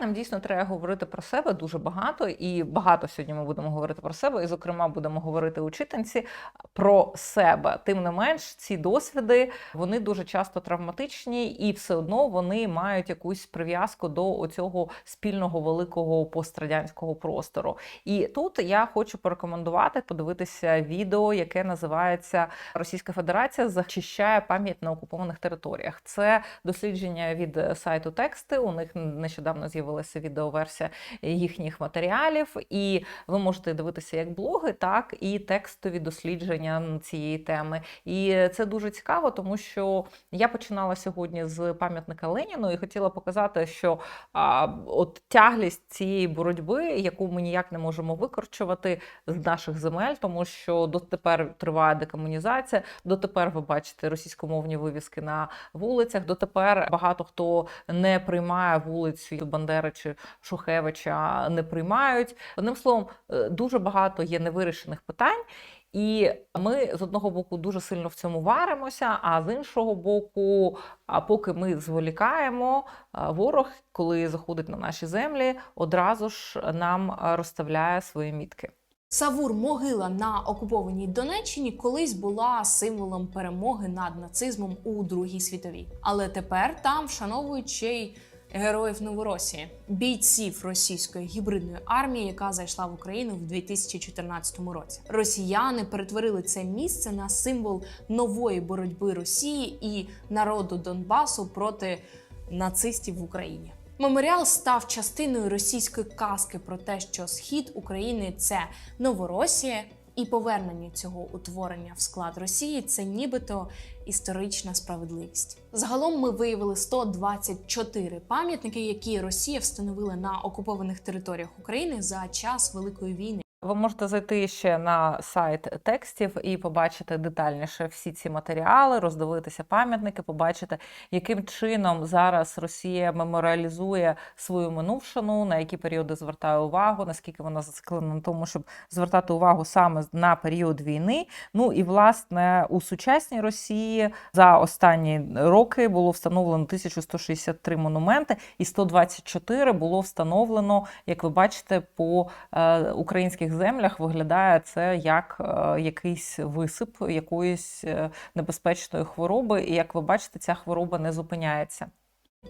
Нам дійсно треба говорити про себе дуже багато, і багато сьогодні ми будемо говорити про себе. І, зокрема, будемо говорити у читанці про себе. Тим не менш, ці досвіди вони дуже часто травматичні, і все одно вони мають якусь прив'язку до цього спільного великого пострадянського простору. І тут я хочу порекомендувати подивитися відео, яке називається Російська Федерація зачищає пам'ять на окупованих територіях. Це дослідження від сайту тексти. У них нещодавно з'явилося з'явилася відеоверсія їхніх матеріалів, і ви можете дивитися як блоги, так і текстові дослідження цієї теми. І це дуже цікаво, тому що я починала сьогодні з пам'ятника Леніну і хотіла показати, що а, от тяглість цієї боротьби, яку ми ніяк не можемо викорчувати з наших земель, тому що дотепер триває декомунізація, дотепер ви бачите російськомовні вивіски на вулицях. Дотепер багато хто не приймає вулицю Бандери чи Шухевича не приймають. Одним словом, е, дуже багато є невирішених питань. І ми з одного боку дуже сильно в цьому варимося, а з іншого боку, а поки ми зволікаємо, ворог, коли заходить на наші землі, одразу ж нам розставляє свої мітки. Савур могила на окупованій Донеччині колись була символом перемоги над нацизмом у Другій світовій, але тепер там вшановують ще й героїв Новоросії, бійців російської гібридної армії, яка зайшла в Україну в 2014 році. Росіяни перетворили це місце на символ нової боротьби Росії і народу Донбасу проти нацистів в Україні. Меморіал став частиною російської казки про те, що схід України це Новоросія, і повернення цього утворення в склад Росії це нібито історична справедливість. Загалом ми виявили 124 пам'ятники, які Росія встановила на окупованих територіях України за час Великої війни. Ви можете зайти ще на сайт текстів і побачити детальніше всі ці матеріали, роздивитися пам'ятники, побачити, яким чином зараз Росія меморіалізує свою минувшину, на які періоди звертає увагу, наскільки вона зациклена на тому, щоб звертати увагу саме на період війни. Ну і власне у сучасній Росії за останні роки було встановлено 1163 монументи, і 124 було встановлено, як ви бачите, по е, українських землях виглядає це як е, якийсь висип якоїсь е, небезпечної хвороби. І як ви бачите, ця хвороба не зупиняється.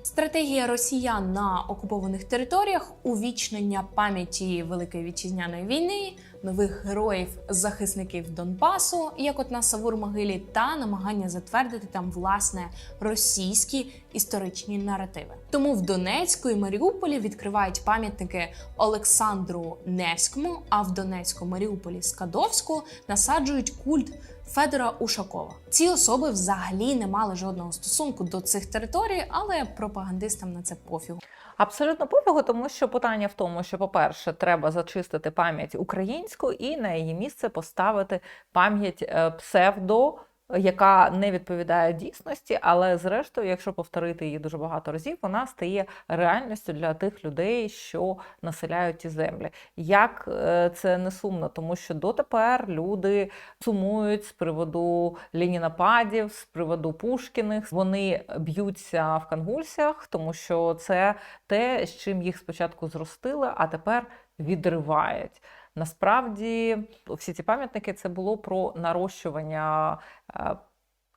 Стратегія росіян на окупованих територіях, увічнення пам'яті Великої вітчизняної війни, нових героїв, захисників Донбасу, як от на Савур-Могилі, та намагання затвердити там власне російські історичні наративи. Тому в Донецьку і Маріуполі відкривають пам'ятники Олександру Невському, а в Донецьку, Маріуполі, Скадовську насаджують культ. Федора Ушакова ці особи взагалі не мали жодного стосунку до цих територій, але пропагандистам на це пофігу. Абсолютно пофігу, тому що питання в тому, що, по-перше, треба зачистити пам'ять українську і на її місце поставити пам'ять е, псевдо яка не відповідає дійсності, але зрештою, якщо повторити її дуже багато разів, вона стає реальністю для тих людей, що населяють ті землі. Як е, це не сумно, тому що дотепер люди сумують з приводу лінінападів, з приводу Пушкіних. Вони б'ються в конвульсіях, тому що це те, з чим їх спочатку зростили, а тепер відривають. Насправді, всі ці пам'ятники це було про нарощування е,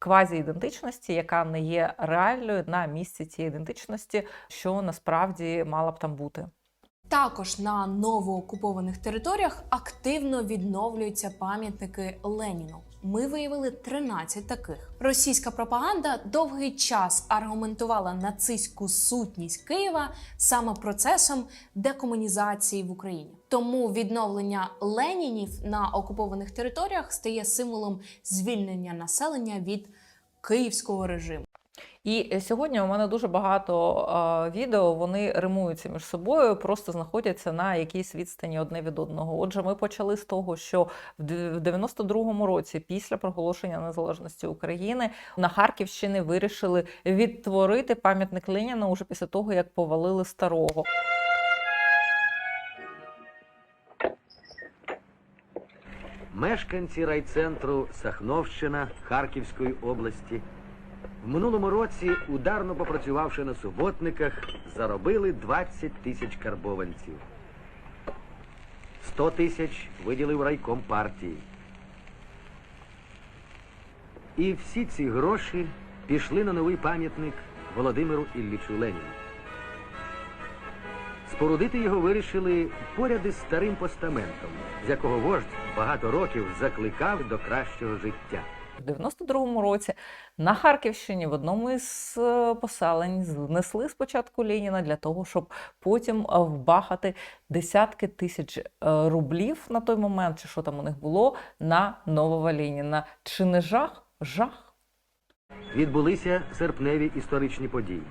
квазі-ідентичності, яка не є реальною на місці цієї ідентичності, що насправді мала б там бути. Також на новоокупованих територіях активно відновлюються пам'ятники Леніну. Ми виявили 13 таких. Російська пропаганда довгий час аргументувала нацистську сутність Києва саме процесом декомунізації в Україні. Тому відновлення Ленінів на окупованих територіях стає символом звільнення населення від київського режиму. І сьогодні у мене дуже багато е, відео, вони римуються між собою, просто знаходяться на якійсь відстані одне від одного. Отже, ми почали з того, що в 92-му році, після проголошення незалежності України, на Харківщині вирішили відтворити пам'ятник Леніна уже після того, як повалили старого. Мешканці райцентру Сахновщина Харківської області В минулому році, ударно попрацювавши на суботниках, заробили 20 тисяч карбованців. 100 тисяч виділив райком партії. І всі ці гроші пішли на новий пам'ятник Володимиру Іллічу Леніну. Спорудити його вирішили поряд із старим постаментом, з якого вождь багато років закликав до кращого життя. В 92-му році на Харківщині в одному із е, поселень знесли спочатку Леніна для того, щоб потім е, вбахати десятки тисяч е, рублів на той момент, чи що там у них було, на нового Леніна. Чи не жах? Жах. Відбулися серпневі історичні події.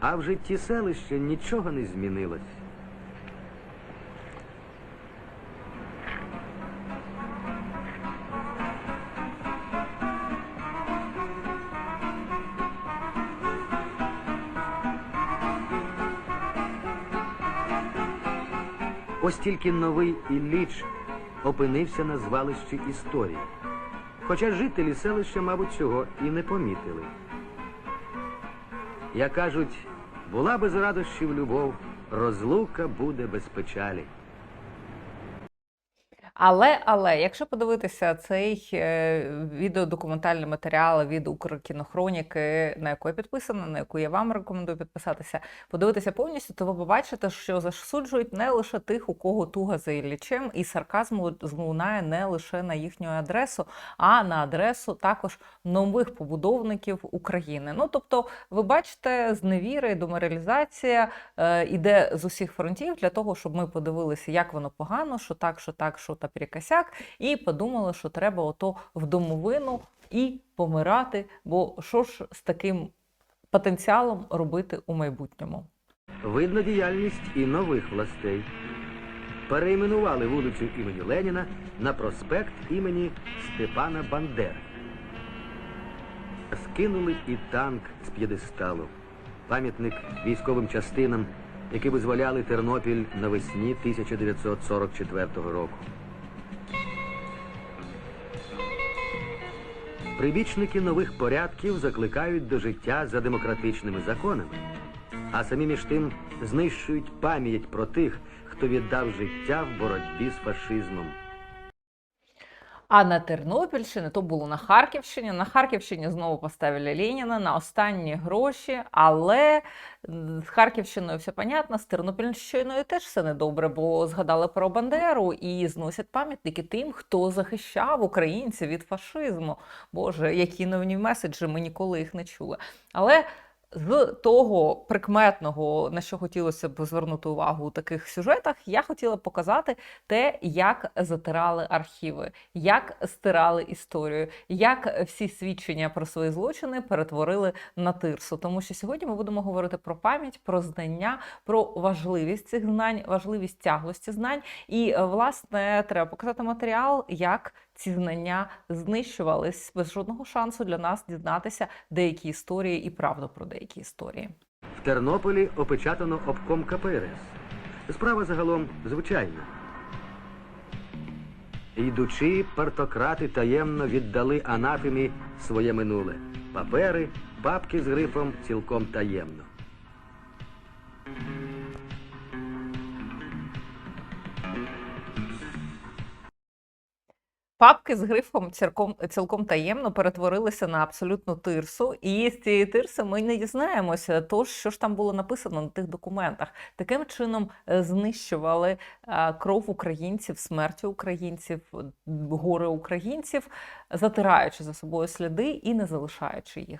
А в житті селища нічого не змінилось. Ось тільки новий Ілліч опинився на звалищі історії. Хоча жителі селища, мабуть, цього і не помітили. Як кажуть, була без радощів любов, розлука буде без печалі. Але, але, якщо подивитися цей е, відеодокументальний матеріал від Укркінохроніки, на яку я підписана, на яку я вам рекомендую підписатися, подивитися повністю, то ви побачите, що засуджують не лише тих, у кого туга за Іллічем, і сарказм злунає не лише на їхню адресу, а на адресу також нових побудовників України. Ну тобто, ви бачите, зневіра і деморалізація е, іде з усіх фронтів для того, щоб ми подивилися, як воно погано, що так, що так, що та перекосяк, і подумали, що треба ото в домовину і помирати. Бо що ж з таким потенціалом робити у майбутньому? Видно діяльність і нових властей. Перейменували вулицю імені Леніна на проспект імені Степана Бандери. Скинули і танк з п'єдесталу. Пам'ятник військовим частинам, які визволяли Тернопіль навесні 1944 року. Прибічники нових порядків закликають до життя за демократичними законами, а самі між тим знищують пам'ять про тих, хто віддав життя в боротьбі з фашизмом. А на Тернопільщині, то було на Харківщині. На Харківщині знову поставили Леніна на останні гроші, але з Харківщиною все понятно, з Тернопільщиною теж все недобре, бо згадали про Бандеру і зносять пам'ятники тим, хто захищав українців від фашизму. Боже, які нові меседжі, ми ніколи їх не чули. Але з того прикметного, на що хотілося б звернути увагу у таких сюжетах, я хотіла показати те, як затирали архіви, як стирали історію, як всі свідчення про свої злочини перетворили на тирсу. Тому що сьогодні ми будемо говорити про пам'ять, про знання, про важливість цих знань, важливість тяглості знань. І власне треба показати матеріал, як ці знання знищувались без жодного шансу для нас дізнатися деякі історії і правду про деякі історії. В Тернополі опечатано обком КПРС. Справа загалом звичайна. Йдучи, партократи таємно віддали анафемі своє минуле. Папери, папки з грифом цілком таємно. Папки з грифом цілком, цілком таємно перетворилися на абсолютну тирсу, і з цієї тирси ми не дізнаємося, то що ж там було написано на тих документах. Таким чином е, знищували е, кров українців, смерть українців, горе українців, затираючи за собою сліди і не залишаючи їх.